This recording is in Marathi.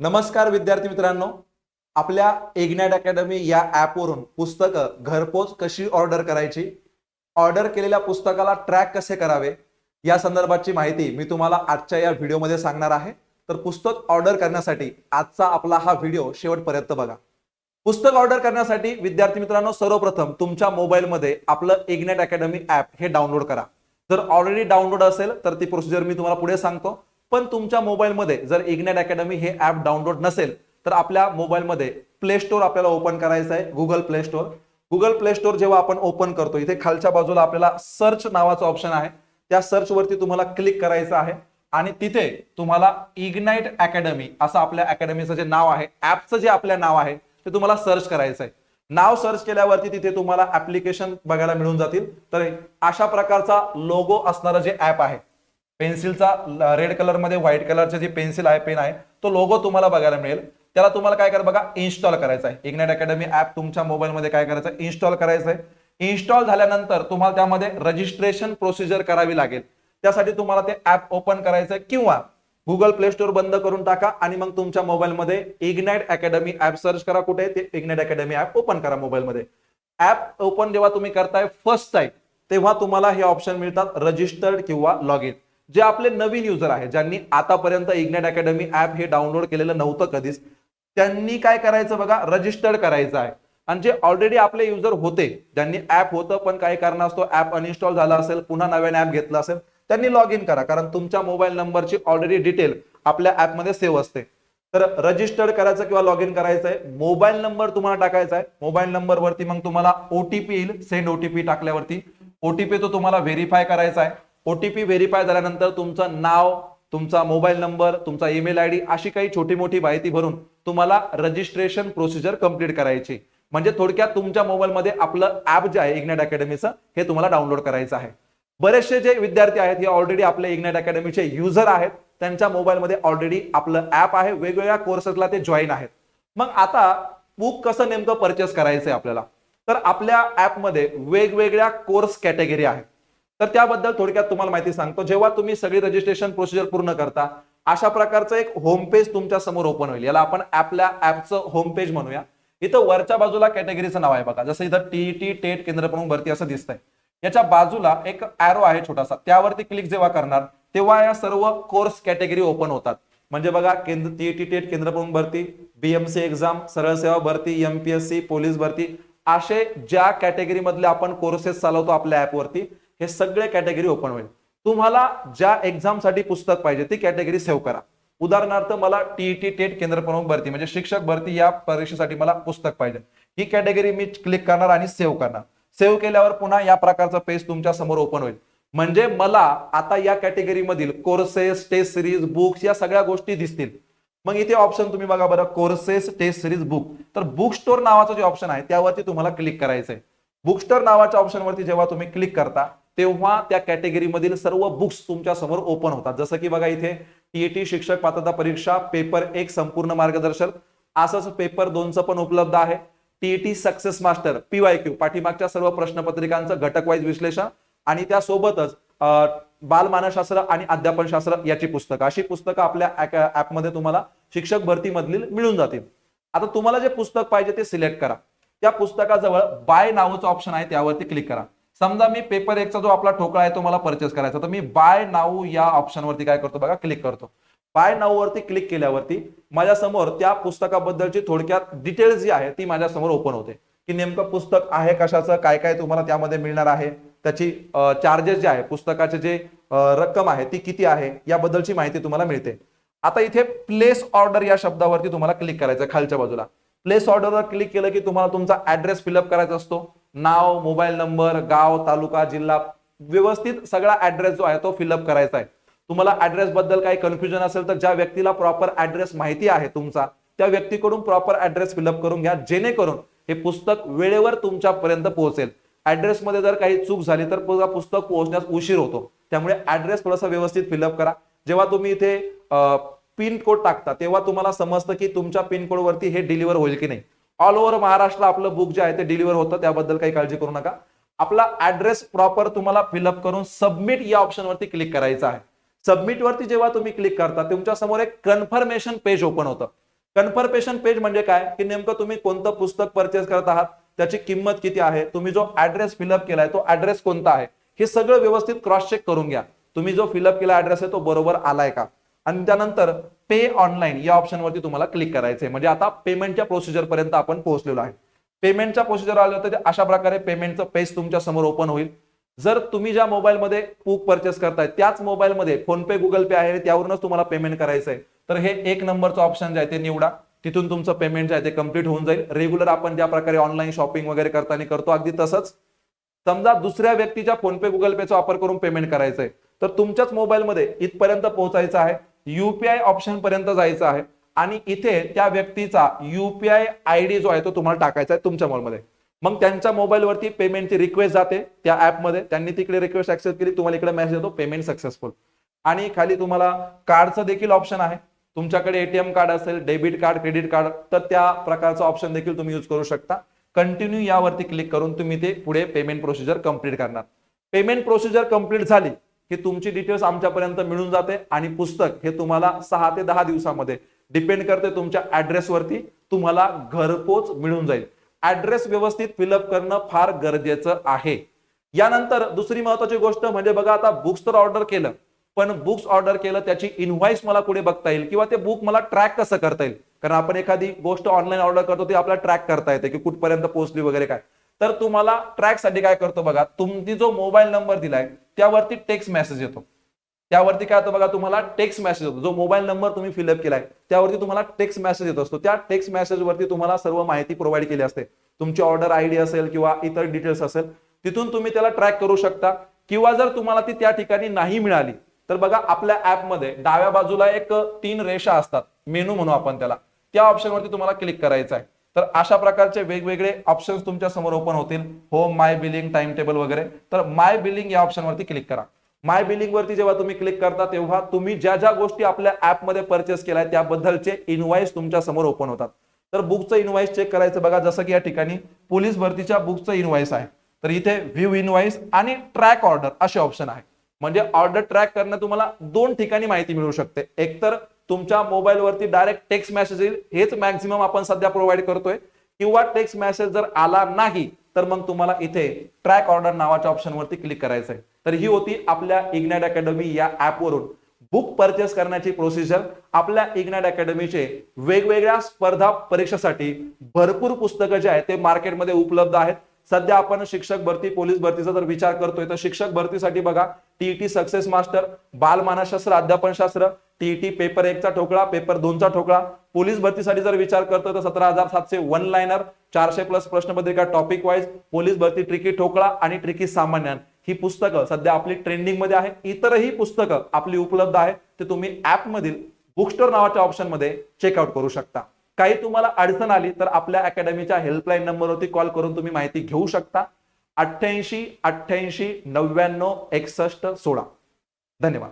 नमस्कार विद्यार्थी मित्रांनो. आपल्या एग्नॅट अकॅडमी या ॲपवरून पुस्तकं घरपोच कशी ऑर्डर करायची? ऑर्डर केलेल्या पुस्तकाला ट्रॅक कसे करावे? या संदर्भाची माहिती मी तुम्हाला आजच्या या व्हिडिओमध्ये सांगणार आहे. तर पुस्तक ऑर्डर करण्यासाठी आजचा आपला हा व्हिडिओ शेवटपर्यंत बघा. पुस्तक ऑर्डर करण्यासाठी विद्यार्थी मित्रांनो सर्वप्रथम तुमच्या मोबाईलमध्ये आपलं एग्नेट अकॅडमी ॲप हे डाउनलोड करा. जर ऑलरेडी डाउनलोड असेल तर ती प्रोसिजर मी तुम्हाला पुढे सांगतो. पण तुमच्या मोबाईलमध्ये जर इग्नेट अकॅडमी हे ॲप डाउनलोड नसेल तर आपल्या मोबाईलमध्ये प्ले स्टोअर आपल्याला ओपन करायचं आहे Google Play Store Google Play Store जेव्हा आपण ओपन करतो इथे खालच्या बाजूला आपल्याला सर्च नावाचं ऑप्शन आहे. त्या सर्च वरती तुम्हाला क्लिक करायचं आहे आणि तिथे तुम्हाला इग्नाइट अकॅडमी असं आपल्या अकॅडमीचं जे नाव आहे ऍपचं जे आपल्या नाव आहे ते तुम्हाला सर्च करायचं आहे. नाव सर्च केल्यावरती तिथे तुम्हाला ऍप्लिकेशन बघायला मिळून जातील. तर अशा प्रकारचा लोगो असणारं जे ऍप आहे पेन्सिलचा रेड कलरमध्ये व्हाईट कलरचे जे पेन्सिल आहे पेन आहे तो लोगो तुम्हाला बघायला मिळेल. त्याला तुम्हाला काय करा बघा इन्स्टॉल करायचं आहे. इग्नाइट अकॅडमी ऍप तुमच्या मोबाईलमध्ये काय करायचं इन्स्टॉल करायचं आहे. इन्स्टॉल झाल्यानंतर तुम्हाला त्यामध्ये रजिस्ट्रेशन प्रोसिजर करावी लागेल. त्यासाठी तुम्हाला ते ऍप ओपन करायचं आहे किंवा गुगल प्ले स्टोअर बंद करून टाका आणि मग तुमच्या मोबाईलमध्ये इग्नाइट अकॅडमी ऍप सर्च करा कुठे? ते इग्नाइट अकॅडमी ऍप ओपन करा मोबाईलमध्ये ऍप ओपन जेव्हा तुम्ही करताय फर्स्ट टाइम तेव्हा तुम्हाला हे ऑप्शन मिळतात रजिस्टर्ड किंवा लॉग इन जे आपले नवीन युजर आहे ज्यांनी आतापर्यंत इग्नेट अकॅडमी ऍप हे डाउनलोड केलेलं नव्हतं कधीच त्यांनी काय करायचं बघा? रजिस्टर्ड करायचं आहे. आणि जे ऑलरेडी आपले युजर होते ज्यांनी ऍप होतं पण काही कारणास्तव ऍप अनइन्स्टॉल झाला असेल पुन्हा नव्याने ऍप घेतला असेल त्यांनी लॉग इन करा. कारण तुमच्या मोबाईल नंबरची ऑलरेडी डिटेल आपल्या ऍपमध्ये सेव्ह असते. तर रजिस्टर्ड करायचं किंवा लॉग इन करायचं आहे मोबाईल नंबर तुम्हाला टाकायचा आहे. मोबाईल नंबरवरती मग तुम्हाला ओटीपी येईल सेंड ओटीपी टाकल्यावरती. ओटीपी तो तुम्हाला व्हेरीफाय करायचा आहे. ओटीपी व्हेरीफाय झाल्यानंतर तुमचं नाव तुमचा मोबाईल नंबर तुमचा ईमेल आयडी अशी काही छोटी मोठी माहिती भरून तुम्हाला रजिस्ट्रेशन प्रोसिजर कंप्लीट करायची. म्हणजे थोडक्यात तुमच्या मोबाईलमध्ये आपलं ऍप जे आहे इग्नाइट अकॅडमीचं हे तुम्हाला डाउनलोड करायचं आहे. बरेचसे जे विद्यार्थी आहेत हे ऑलरेडी आपले इग्नाइट अकॅडमीचे युजर आहेत. त्यांच्या मोबाईलमध्ये ऑलरेडी आपलं ऍप आहे. वेगवेगळ्या कोर्सेसला ते जॉईन आहेत. मग आता बुक कसं नेमकं परचेस करायचंय आपल्याला? तर आपल्या ऍपमध्ये वेगवेगळ्या कोर्स कॅटेगरी आहेत. तर त्याबद्दल थोडक्यात तुम्हाला माहिती सांगतो. जेव्हा तुम्ही सगळी रजिस्ट्रेशन प्रोसिजर पूर्ण करता अशा प्रकारचं एक होम पेज तुमच्यासमोर ओपन होईल. याला आपण आपल्या ऍपचं होम पेज म्हणूया. इथं वरच्या बाजूला कॅटेगरीचं नाव आहे बघा. जसं इथं टीईटी टेट केंद्र प्रमुख भरती असं दिसतंय. याच्या बाजूला एक ऍरो आहे छोटासा. त्यावरती क्लिक जेव्हा करणार तेव्हा या सर्व कोर्स कॅटेगरी ओपन होतात. म्हणजे बघा केंद्र टीईटी टेट केंद्र प्रमुख भरती बीएमसी एक्झाम सरळ सेवा भरती एमपीएससी पोलीस भरती असे ज्या कॅटेगरी मधले आपण कोर्सेस चालवतो आपल्या ऍपवरती हे सगळे कॅटेगरी ओपन होईल. तुम्हाला ज्या एक्झामसाठी पुस्तक पाहिजे ती कॅटेगरी सेव्ह करा. उदाहरणार्थ मला टीईटी टेट केंद्र प्रमुख भरती म्हणजे शिक्षक भरती या परीक्षेसाठी मला पुस्तक पाहिजे. ही कॅटेगरी मी क्लिक करणार आणि सेव्ह करणार. सेव्ह केल्यावर पुन्हा या प्रकारचा पेज तुमच्यासमोर ओपन होईल. म्हणजे मला आता या कॅटेगरी मधील कोर्सेस टेस्ट सिरीज बुक्स या सगळ्या गोष्टी दिसतील. मग इथे ऑप्शन तुम्ही बघा बरं कोर्सेस टेस्ट सिरीज बुक तर बुक स्टोअर नावाचं जे ऑप्शन आहे त्यावरती तुम्हाला क्लिक करायचंय. बुक स्टोअर नावाच्या ऑप्शनवरती जेव्हा तुम्ही क्लिक करता तेव्हा त्या कॅटेगरीमधील सर्व बुक्स तुमच्यासमोर ओपन होतात. जसं की बघा इथे टीईटी शिक्षक पात्रता परीक्षा पेपर एक संपूर्ण मार्गदर्शक. असंच पेपर दोनचं पण उपलब्ध आहे. TET success master PY Q पाठीमागच्या सर्व प्रश्नपत्रिकांचं घटक वाईज विश्लेषण आणि त्यासोबतच बालमानसशास्त्र आणि अध्यापनशास्त्र याची पुस्तकं. अशी पुस्तकं आपल्या ऍपमध्ये तुम्हाला शिक्षक भरतीमधील मिळून जातील. आता तुम्हाला जे पुस्तक पाहिजे ते सिलेक्ट करा. त्या पुस्तकाजवळ बाय नावाचं ऑप्शन आहे त्यावरती क्लिक करा. समजा मी पेपर एकचा जो आपला ठोकळा आहे तो मला परचेस करायचा तर मी बाय नाऊ या ऑप्शनवरती काय करतो बघा क्लिक करतो. बाय नाऊ वरती क्लिक केल्यावरती माझ्यासमोर त्या पुस्तकाबद्दलची थोडक्यात डिटेल्स जी आहे ती माझ्यासमोर ओपन होते. की नेमकं पुस्तक आहे कशाचं काय काय तुम्हाला त्यामध्ये मिळणार आहे त्याची चार्जेस जे आहे पुस्तकाचे जे रक्कम आहे ती किती आहे याबद्दलची माहिती तुम्हाला मिळते. आता इथे प्लेस ऑर्डर या शब्दावरती तुम्हाला क्लिक करायचं खालच्या बाजूला. प्लेस ऑर्डरवर क्लिक केलं की तुम्हाला तुमचा ऍड्रेस फिलअप करायचा असतो. नाव मोबाईल नंबर गाव तालुका जिल्हा व्यवस्थित सगळा ऍड्रेस जो आहे तो फिलअप करायचा आहे. तुम्हाला ऍड्रेस बद्दल काही कन्फ्युजन असेल तर ज्या व्यक्तीला प्रॉपर ऍड्रेस माहिती आहे तुमचा त्या व्यक्तीकडून प्रॉपर ऍड्रेस फिलअप करून घ्या जेणेकरून हे पुस्तक वेळेवर तुमच्यापर्यंत पोहोचेल. ऍड्रेस मध्ये जर काही चूक झाली तर पुस्तक पोहोचण्यास उशीर होतो. त्यामुळे ऍड्रेस थोडासा व्यवस्थित फिलअप करा. जेव्हा तुम्ही इथे पिन कोड टाकता तेव्हा तुम्हाला समजतं की तुमच्या पिन कोड वरती हे डिलिव्हर होईल की नाही. ऑल ओव्हर महाराष्ट्र आपलं बुक जे आहे ते डिलिव्हर होतं त्याबद्दल काही काळजी करू नका. आपला ऍड्रेस प्रॉपर तुम्हाला फिलअप करून सबमिट या ऑप्शनवरती क्लिक करायचं आहे. सबमिट वरती जेव्हा तुम्ही क्लिक करता तुमच्यासमोर एक कन्फर्मेशन पेज ओपन होतं. कन्फर्मेशन पेज म्हणजे काय? की नेमकं तुम्ही कोणतं पुस्तक परचेस करत आहात त्याची किंमत किती आहे तुम्ही जो ऍड्रेस फिलअप केलाय तो ऍड्रेस कोणता आहे? हे सगळं व्यवस्थित क्रॉस चेक करून घ्या. तुम्ही जो फिलअप केला ऍड्रेस आहे तो बरोबर आलाय का? आणि त्यानंतर पे ऑनलाईन या ऑप्शनवरती तुम्हाला क्लिक करायचंय. म्हणजे आता पेमेंटच्या प्रोसिजर पर्यंत आपण पोहोचलेलो आहे. पेमेंटच्या प्रोसिजर आलं तर अशा प्रकारे पेमेंटचं पेज तुमच्यासमोर ओपन होईल. जर तुम्ही ज्या मोबाईलमध्ये बुक परचेस करताय त्याच मोबाईलमध्ये फोन पे गुगल पे आहे त्यावरूनच तुम्हाला पेमेंट करायचं आहे तर हे एक नंबरचं ऑप्शन जे आहे ते निवडा. तिथून तुमचं पेमेंट जे आहे ते कंप्लीट होऊन जाईल. रेग्युलर आपण ज्या प्रकारे ऑनलाईन शॉपिंग वगैरे करताना करतो अगदी तसंच. समजा दुसऱ्या व्यक्तीच्या फोन पे गुगल पेचा वापर करून पेमेंट करायचंय. तर तुमच्याच मोबाईलमध्ये इथपर्यंत पोहोचायचं आहे. युपीआय ऑप्शन पर्यंत जायचं आहे. आणि इथे त्या व्यक्तीचा युपीआय आय डी जो आहे तो तुम्हाला टाकायचा आहे तुमच्या मोबाईलमध्ये मग त्यांच्या मोबाईलवरती पेमेंटची रिक्वेस्ट जाते त्या ऍपमध्ये त्यांनी तिकडे रिक्वेस्ट ऍक्सेप्ट केली तुम्हाला इकडे मेसेज येतो पेमेंट सक्सेसफुल आणि खाली तुम्हाला कार्डचं देखील ऑप्शन आहे. तुमच्याकडे एटीएम कार्ड असेल डेबिट कार्ड क्रेडिट कार्ड तर त्या प्रकारचं ऑप्शन देखील तुम्ही यूज करू शकता. कंटिन्यू यावरती क्लिक करून तुम्ही ते पुढे पेमेंट प्रोसिजर कंप्लीट करणार. पेमेंट प्रोसिजर कंप्लीट झाली की तुमची डिटेल्स आमच्यापर्यंत मिळून जाते आणि पुस्तक हे तुम्हाला सहा ते दहा दिवसामध्ये डिपेंड करते तुमच्या ऍड्रेसवरती तुम्हाला घरपोच मिळून जाईल. ऍड्रेस व्यवस्थित फिलअप करणं फार गरजेचं आहे. यानंतर दुसरी महत्वाची गोष्ट म्हणजे बघा आता बुक्स तर ऑर्डर केलं पण बुक्स ऑर्डर केलं त्याची इन्व्हॉइस मला पुढे बघता येईल? किंवा ते बुक मला ट्रॅक कसं करता येईल? कारण आपण एखादी गोष्ट ऑनलाईन ऑर्डर करतो ती आपल्याला ट्रॅक करता येते की कुठपर्यंत पोहोचली वगैरे काय. तर तुम्हाला ट्रॅकसाठी काय करतो बघा तुम्ही जो मोबाईल नंबर दिलाय त्यावरती टेक्स्ट मेसेज येतो. त्यावरती काय होतं बघा तुम्हाला टेक्स्ट मेसेज येतो. जो मोबाईल नंबर तुम्ही फिलअप केलाय त्यावरती तुम्हाला टेक्स्ट मेसेज येत असतो. त्या टेक्स्ट मेसेज वरती तुम्हाला सर्व माहिती प्रोव्हाइड केली असते. तुमची ऑर्डर आयडी असेल किंवा इतर डिटेल्स असेल तिथून तुम्ही त्याला ट्रॅक करू शकता. किंवा जर तुम्हाला ती त्या ठिकाणी नाही मिळाली तर बघा आपल्या ऍपमध्ये डाव्या बाजूला एक तीन रेषा असतात. मेनू म्हणू आपण त्याला. त्या ऑप्शनवरती तुम्हाला क्लिक करायचं आहे. तर अशा प्रकारचे वेगवेगळे ऑप्शन्स तुमच्यासमोर ओपन होतील. Home my billing time table वगैरे. तर माय बिलिंग या ऑप्शनवरती क्लिक करा. माय बिलिंग वरती जेव्हा तुम्ही क्लिक करता तेव्हा तुम्ही ज्या ज्या गोष्टी आपल्या ऍपमध्ये परचेस केलाय त्याबद्दलचे इनवाईस तुमच्यासमोर ओपन होतात. तर बुकचं इनवाईस चेक करायचं बघा जसं की या ठिकाणी पोलीस भरतीच्या बुकचं इनवाईस आहे. तर इथे व्ह्यू इनवाईस आणि ट्रॅक ऑर्डर असे ऑप्शन आहे. म्हणजे ऑर्डर ट्रॅक करणं तुम्हाला दोन ठिकाणी माहिती मिळू शकते. एक तर तुमच्या मोबाईलवरती डायरेक्ट टेक्स्ट मेसेज येईल. हेच मॅक्झिमम आपण सध्या प्रोव्हाइड करतोय. किंवा टेक्स्ट मेसेज जर आला नाही तर मग तुम्हाला इथे ट्रॅक ऑर्डर नावाच्या ऑप्शनवरती क्लिक करायचं आहे तर ही होती आपल्या इग्नाइट अकॅडमी या ऍपवरून बुक परचेस करण्याची प्रोसिजर आपल्या इग्नाइट अकॅडमीचे वेगवेगळ्या स्पर्धा परीक्षेसाठी भरपूर पुस्तकं जे आहेत ते मार्केटमध्ये उपलब्ध आहेत. सध्या आपण शिक्षक भरती पोलीस भरतीचा जर विचार करतोय तर शिक्षक भरतीसाठी बघा टीईटी सक्सेस मास्टर बालमानसशास्त्र अध्यापनशास्त्र टीईटी पेपर एकचा ठोकळा पेपर दोनचा ठोकळा. पोलीस भरतीसाठी जर विचार करतो तर सतरा हजार सातशे वन लाईनर चारशे प्लस प्रश्नपत्रिका टॉपिक वाईज पोलीस भरती ट्रिकी ठोकळा आणि ट्रिकी सामान्य. ही पुस्तकं सध्या आपली ट्रेंडिंगमध्ये आहे. इतरही पुस्तकं आपली उपलब्ध आहेत ते तुम्ही ऍप मधील बुकस्टोर नावाच्या ऑप्शनमध्ये चेकआउट करू शकता. काही तुम्हाला अडचण आली तर आपल्या अकॅडमीच्या हेल्पलाईन नंबरवरती कॉल करून तुम्ही माहिती घेऊ शकता. अठ्ठ्याऐंशी अठ्ठ्याऐंशी नव्याण्णव एकसष्ट सोळा. धन्यवाद.